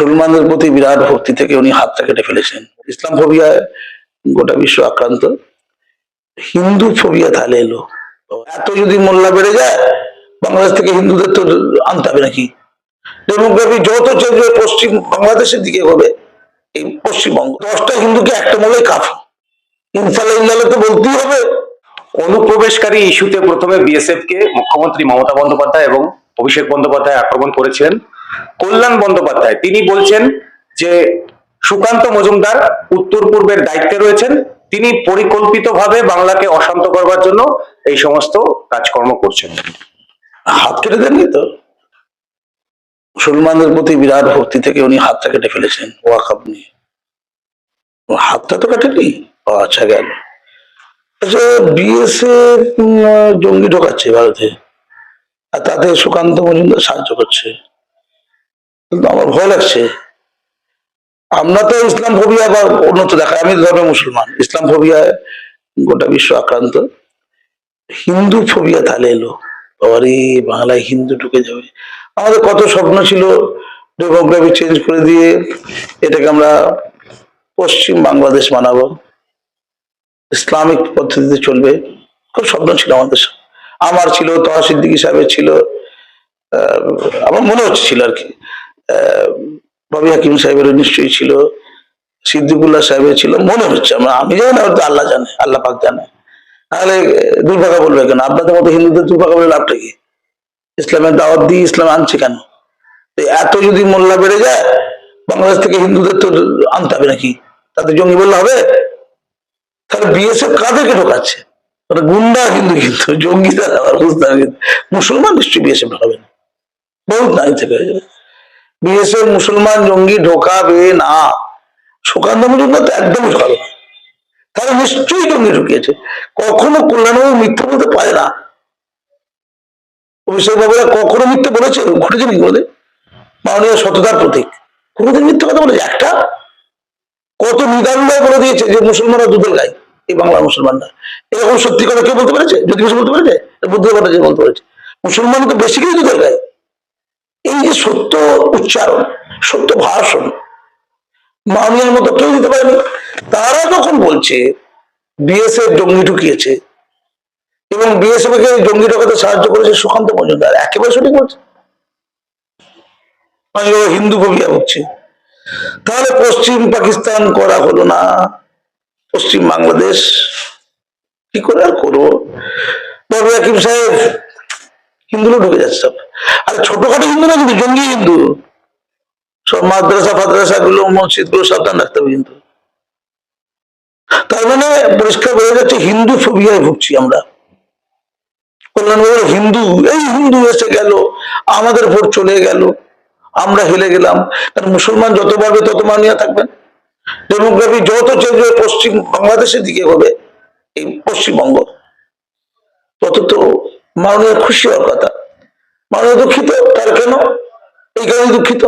মুসলমানদের প্রতি বিরাট ভক্তি থেকে উনি হাতটা কেটে ফেলেছেন। ইসলাম ফোবিয়ায় গোটা বিশ্ব আক্রান্ত। হিন্দু ফোবিয়া তাহলে এলো। এত যদি মোল্লা বেড়ে যায়, বাংলাদেশ থেকে হিন্দুদের তো আনতে হবে নাকি? ডেমোগ্রাফি যত হয়ে পশ্চিম বাংলাদেশের দিকে হবে এই পশ্চিমবঙ্গ। দশটা হিন্দুকে একটা মোলাই কাফি। ইনশাল্লাহ ইল্লাল্লাহ তো বলতেই হবে। অনুপ্রবেশকারী ইস্যুতে প্রথমে বিএসএফ কে মুখ্যমন্ত্রী মমতা বন্দ্যোপাধ্যায় এবং অভিষেক বন্দ্যোপাধ্যায় আক্রমণ করেছিলেন কল্যাণ বন্দ্যোপাধ্যায়, তিনি বলছেন যে সুকান্ত মজুমদার উত্তর পূর্বের দায়িত্বে রয়েছেন। তিনি পরিকল্পিতভাবে বাংলাকে অশান্ত করবার জন্য এই সমস্ত কাজকর্ম করছেন। হাত কেটে দেননি তো? মুসলমানদের প্রতি বিরাট ভক্তি থেকে উনি হাতটা কেটে ফেলেছেন ওয়াকাব নিয়ে। হাতটা তো কাটেনি আচ্ছা গেল। আচ্ছা বিএসএফ জঙ্গি ঢোকাচ্ছে ভারতে, আর তাতে সুকান্ত মজুমদার সাহায্য করছে। কিন্তু আমার ভয় লাগছে। আমরা তো ইসলাম ফোবিয়া বা উন্নত দেখায়। আমি ধর্মে মুসলমান। ইসলাম ফোবিয়ায় গোটা বিশ্ব আক্রান্ত। হিন্দু ফোবিয়া তাহলে এলো। বাবারে বাংলায় হিন্দু ঢুকে যাবে। আমাদের কত স্বপ্ন ছিল ডেমোগ্রাফি চেঞ্জ করে দিয়ে এটাকে আমরা পশ্চিম বাংলাদেশ বানাবো ইসলামিক পদ্ধতিতে চলবে। খুব স্বপ্ন ছিল আমাদের আমার ছিল তহা সাহেবের ছিল। আহ, আমার মনে হচ্ছে ছিল আর কি। রবি হাকিম সাহেবের নিশ্চয়ই ছিল, সিদ্দিকুল্লাহ সাহেবের ছিল, মনে হচ্ছে আমরা, আমি জানি না, হয়তো আল্লাহ জানে, আল্লাহ পাক জানে। তাহলে দুর্ভাগা বলবে কেন? আপনাদের মতো হিন্দুদের দুর্ভাগা বলে লাভটা কি? ইসলামের দাওয়াত দিয়ে ইসলাম আনছে কেন? এত যদি মোল্লা বেড়ে যায়, বাংলাদেশ থেকে হিন্দুদের তো আনতে হবে নাকি? তাতে জঙ্গি বললে হবে? তাহলে বিএসএফ কাদেরকে ঢোকাচ্ছে? গুন্ডা কিন্তু কিন্তু জঙ্গি তারা বুঝতে মুসলমান নিশ্চয়ই বিএসএফ ঢোকাবে না। বহুত নাই থেকে। বিএসএফ মুসলমান জঙ্গি ঢোকাবে না। সুকান্ত মজুমদার তো একদমই ঢোকাবে তাহলে নিশ্চয়ই জঙ্গি ঢুকিয়েছে। কখনো কল্যাণবাবু মিথ্যা বলতে পারে না। অভিষেক বাবুরা কখনো মিথ্যে বলেছে? ঘটেছে নাকি বলে মাননীয় সততার প্রতীক। কোনোদিন মিথ্যে কথা বলেছে? একটা? কত নিদারুণভাবে বলে দিয়েছে যে মুসলমানরা দুধের গায়ে এই বাংলার মুসলমানরা। এরকম সত্যি কথা কেউ বলতে পেরেছে? যদি কিছু বলতে পেরেছে? বুদ্ধ বলতে পেরেছে? মুসলমান তো বেশি কিছু দুধের গায়ে এই যে সত্য উচ্চারণ, সত্য ভাষণ মাননীয় মতো কেউ দিতে পারেনি। তারা যখন বলছে, বিএসএফ জঙ্গি ঢুকিয়েছে, এবং বিএসএফ কে জঙ্গি ঢোকাতে সাহায্য করেছে সুকান্ত মজুমদার, একেবারে সঠিক বলছে। হিন্দু ফোবিয়া হচ্ছে। তাহলে পশ্চিম পাকিস্তান করা হলো না। পশ্চিম বাংলাদেশ কি করে আর করব? হাকিম সাহেব হিন্দুরা ঢুকে যাচ্ছে সব। আর ছোটখাটো হিন্দু না কিন্তু জঙ্গি হিন্দু, সব মাদ্রাসা ফাদ্রাসা গুলো মসজিদগুলো সাবধান রাখতে হবে কিন্তু। তার মানে পরিষ্কার বোঝা যাচ্ছে হিন্দু ফোবিয়ায় ভুগছি আমরা। কল্যাণ হিন্দু, এই হিন্দু এসে গেল, আমাদের ভোট চলে গেল, আমরা হেলে গেলাম। কারণ মুসলমান যত বাড়বে তত মানিয়া থাকবেন ডেমোগ্রাফি যত চেঞ্জ হয়ে পশ্চিম বাংলাদেশের দিকে হবে, এই পশ্চিমবঙ্গ। মাননীয় খুশি হওয়ার কথা। মাননীয় দুঃখিত? তার কেন? এই কারণে দুঃখিত?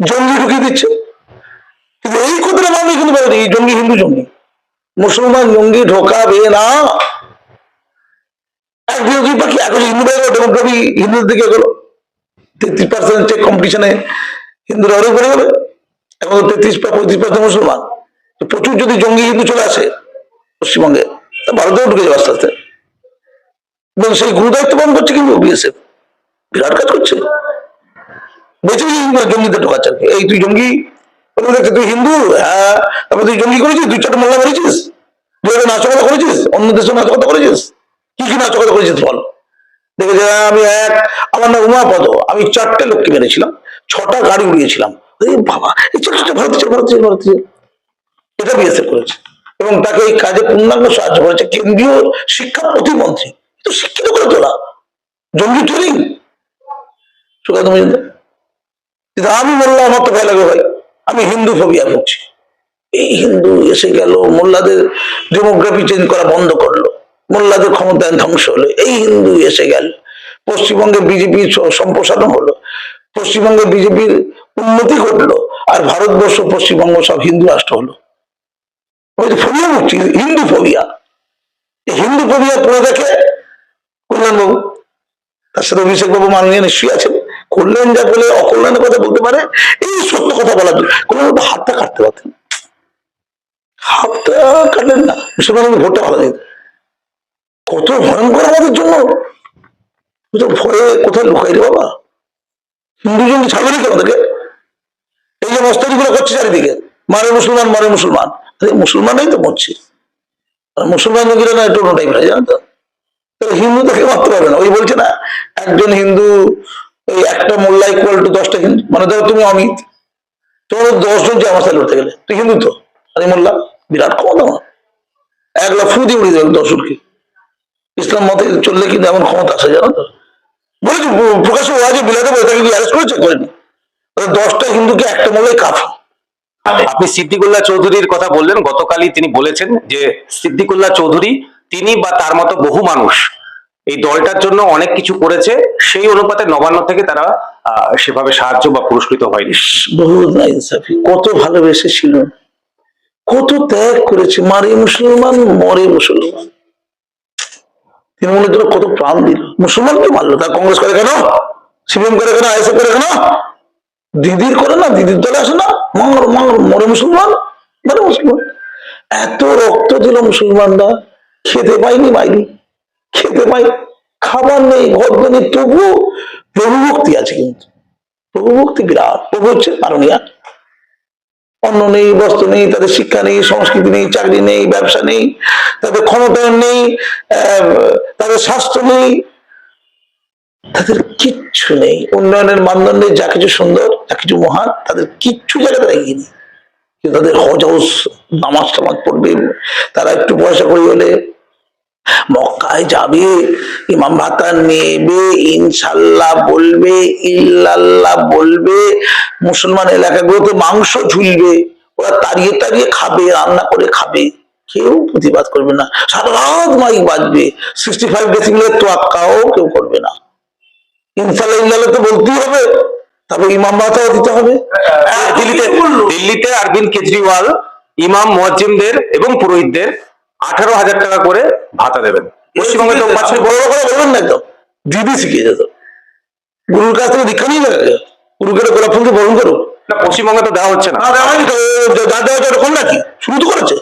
জঙ্গি ঢুকিয়ে দিচ্ছে। কিন্তু এই কথাটা মাননীয় কিন্তু বলেনি এই জঙ্গি হিন্দু জঙ্গি। মুসলমান জঙ্গি ঢোকাবে না। এক বিরোধী পাখি এখন হিন্দু বাইরে ডেমোগ্রাফি হিন্দুদের দিকে গেলো তেত্রিশ পার্সেন্ট চেক কম্পিটিশনে হিন্দুরা আরও বেড়ে যাবে এখন তেত্রিশ পঁয়ত্রিশ পার্সেন্ট মুসলমান। প্রচুর যদি জঙ্গি হিন্দু চলে আসে পশ্চিমবঙ্গে ভারতেও ঢুকে যাবে আস্তে আস্তে। এবং সেই গুরুদায়িত্ব পালন করছে কিন্তু বিএসএফ বিরাট কাজ করছে। বেঁচে জঙ্গিদের ঢোকাচ্ছে আর কি। এই তুই জঙ্গি? তুই হিন্দু? হ্যাঁ তারপর তুই জঙ্গি করেছিস? তুই চারটা মোল্লা মেরেছিস তুই একটা নাচকতা করেছিস? অন্য দেশে নাচকতা করেছিস? কি কি নাচকতা করেছিস বল? দেখে আমি এক, আমার নাম উমাপদ। আমি চারটে লোককে মেরেছিলাম, ছটা গাড়ি উড়িয়েছিলাম। বাবা, এই ছোট ছোট ভারত ছিল ভারত ছিল এটা বিএসএফ করেছে। এবং তাকে এই কাজে পূর্ণাঙ্গ সাহায্য করেছে কেন্দ্রীয় শিক্ষা প্রতিমন্ত্রী। তো শিক্ষিত করে তোলা। জঙ্গি কিন্তু আমি মোল্লা, আমার তো ভয় লাগে ভাই। আমি হিন্দু ফোবিয়া ভুগছি। এই হিন্দু এসে গেল, মোল্লাদের ডেমোগ্রাফি চেঞ্জ করা বন্ধ করল। মোল্লাদের ক্ষমতায়ন ধ্বংস হলো। এই হিন্দু এসে গেল। পশ্চিমবঙ্গে বিজেপির সম্প্রসারণ হলো। পশ্চিমবঙ্গে বিজেপির উন্নতি ঘটলো। আর ভারতবর্ষ, পশ্চিমবঙ্গ সব হিন্দু রাষ্ট্র হলো। ফোবিয়া ভুগছি, হিন্দু ফোবিয়া হিন্দু ফোবিয়া পড়ে দেখে কল্যাণবাবু তার সাথে অভিষেক বাবু মাননীয় নিশ্চয়ই আছেন। করলেন যা বলে, অকল্যাণের কথা বলতে পারে, এই সত্য কথা বলার জন্য কোনো হাতটা কাটতে পারতেন হাতটা কাটলেন না। মুসলমান ভোটটা ভালো দিত কত ভয়ঙ্কর আমাদের জন্য। তো ভয়ে কোথায় লুকাই রে বাবা? হিন্দু জন ছাড়বে কেন ওদেরকে এই যে মস্তানি গুলো করছে চারিদিকে। মারে মুসলমান মারে মুসলমান। মুসলমানই তো মরছে। আর মুসলমান গেলে না একটু অন্য টাইপের জানো তো? হিন্দু তাকে মারতে পারবে না। ওই বলছে না, একজন হিন্দু, ওই একটা মোল্লা ইকুয়াল টু দশটা হিন্দু। মানে ধরো তুমি অমিত তোমার দশজন যে আমার সাথে লড়তে গেলে, তুই হিন্দু তো? আরে মোল্লা, বিরাট ক্ষমতা আমার। এক লাখ ফু দিয়ে উড়িয়ে দেবে দর্শককে ইসলাম মতে চললে কিন্তু এমন ক্ষমতা আছে, জানো তো? বলেছি প্র- প্রকাশ্য ওয়াজে বিলাতে বলে, তাকে অ্যারেস্ট করেছে? করেনি। দশটা হিন্দুকে একটা মোল্লাই কাফি। আপনি সিদ্দিকুল্লাহ চৌধুরীর কথা বললেন, গতকালই তিনি বলেছেন যে সিদ্দিকুল্লাহ চৌধুরী তিনি বা তার মতো বহু মানুষ এই দলটার জন্য অনেক কিছু করেছে, সেই অনুপাতে নবান্ন থেকে তারা সেভাবে সাহায্য বা পুরস্কৃত হয়নি। বহু কত ভালোবেসেছিল, কত ত্যাগ করেছে, মারে মুসলমান, মরে মুসলমান। তৃণমূলের জন্য কত প্রাণ দিল। মুসলমানকে মারলো তা কংগ্রেস করে কেন? সিপিএম করে কেন? আইএসএফ করে কেন? দিদির করে না? দিদির দলে আসে না? মঙ্গল মঙ্গল মরে মুসলমান? মরে মুসলমান। এত রক্ত দিল মুসলমানরা। খেতে পাইনি পাইনি খেতে পাই, খাবার নেই গদ্য নেই, তবুও প্রভুভক্তি আছে কিন্তু। প্রভুভক্তি বিরাট। প্রভু হচ্ছে মাননীয়া। অন্ন নেই, বস্ত্র নেই, তাদের শিক্ষা নেই, সংস্কৃতি নেই, চাকরি নেই, ব্যবসা নেই, তাদের ক্ষমতায়ন নেই তাদের স্বাস্থ্য নেই। তাদের কিচ্ছু নেই। উন্নয়নের মানদণ্ডে যা কিছু সুন্দর, যা কিছু মহান, তাদের কিচ্ছু জায়গাতে এগিয়ে নেই কিন্তু তাদের হজ হাউস নামাজ টামাজ পড়বে তারা একটু পয়সা করি হলে মক্কায় যাবে ইমাম ভাতা নেবে ইনশাল্লাহ বলবে ইল্লাল্লাহ বলবে। মুসলমান এলাকাগুলোতে মাংস ঝুলবে ওরা তাড়িয়ে তাড়িয়ে খাবে রান্না করে খাবে। কেউ প্রতিবাদ করবে না। সারা রাত মাইক বাজবে। সিক্সটি ফাইভ ডেসিবেলের তোয়াক্কাও কেউ করবে না। ইনশাল্লাহ ইল্লাল্লাহ তো বলতেই হবে। তারপর ইমাম ভাতাও দিতে হবে। দিল্লিতে দিল্লিতে অরবিন্দ কেজরিওয়াল ইমাম মুয়াজ্জিমদের এবং পুরোহিতদের আঠারো হাজার টাকা করে ভাতা দেবেন। পশ্চিমবঙ্গে তো পাঁচ বড় বড় করে বলবেন না একদম দিদি শিখিয়ে যেত গুরুর কাছ থেকে দীক্ষা নিয়ে যাবে গুরুকে গোলাপ ফুলকে বরণ করো না পশ্চিমবঙ্গে তো দেওয়া হচ্ছে না। না দেওয়া হয়নি যা দেওয়া হচ্ছে ওটা কোন নাকি? শুরু তো করেছে।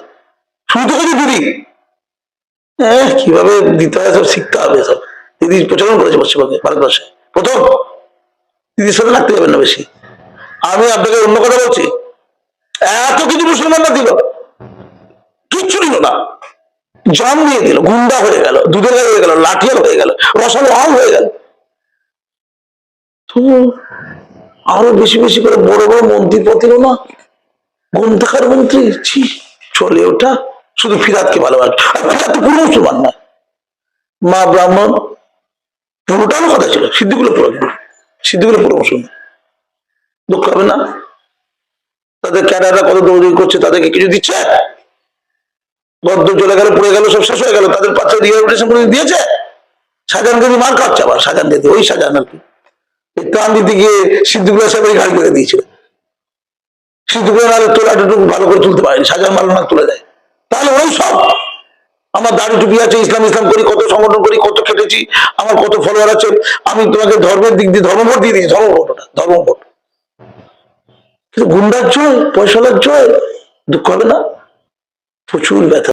শুরু তো করেছে দিদি। হ্যাঁ কীভাবে দিতে হয় সব শিখতে হবে সব। দিদি প্রচলন করেছে পশ্চিমবঙ্গে ভারতবর্ষে। প্রথম। দিদির সাথে লাগতে যাবেন না বেশি। আমি আপনাকে অন্য কথা বলছি। এত কিছু মুসলমানরা দিল। কিচ্ছু দিল না। জাম দিয়ে দিল, গুন্ডা হয়ে গেল, দুধের হয়ে গেল, লাঠিয়াল হয়ে গেল, রসালো আম হয়ে গেল। তো আরও বেশি বেশি করে বড় বড় মন্ত্রী পতিল না? গ্রন্থাকার মন্ত্রী? ছি, চলে ওটা শুধু ফিরাতকে ভালোবাসে। ফিরাত তো পুরো মুসলমান না মা ব্রাহ্মণ পুরোটার কথা ছিল। সিদ্ধিগুলো পুরো সিদ্ধিগুলো পুরো মুসলমান। দুঃখ হবে না? তাদের ক্যাডাররা কত দৌড়ি করছে, তাদেরকে কিছু দিচ্ছে? গদ্দ চলে গেল, পড়ে গেল, সব শেষ হয়ে গেল। তাদের পাত্র রিহাবিলিটেশন করে দিয়েছে? সাজান দিয়ে মার খাচ্ছে আবার, সাজান দিতে ওই শাহজাহান আর কি। ত্রাণ দিতে গিয়ে সিদ্ধুগুলো সাহেবের গাড়ি করে দিয়েছিল। সিদ্ধুগুলো নাহলে তোলাটুকু ভালো করে তুলতে পারেনি শাহজাহান মাল না তুলে দেয়। তাহলে ওই সব। আমার দাড়ি টুপি আছে, ইসলাম ইসলাম করি, কত সংগঠন করি, কত খেটেছি, আমার কত ফলোয়ার আছে, আমি তোমাকে ধর্মের দিক দিয়ে ধর্মভোট দিয়ে দিয়েছি, ধর্মভোট ধর্মভোট। কিন্তু গুন্ডার জয় পয়সালার জয় দুঃখ হবে না? প্রচুর ব্যথা।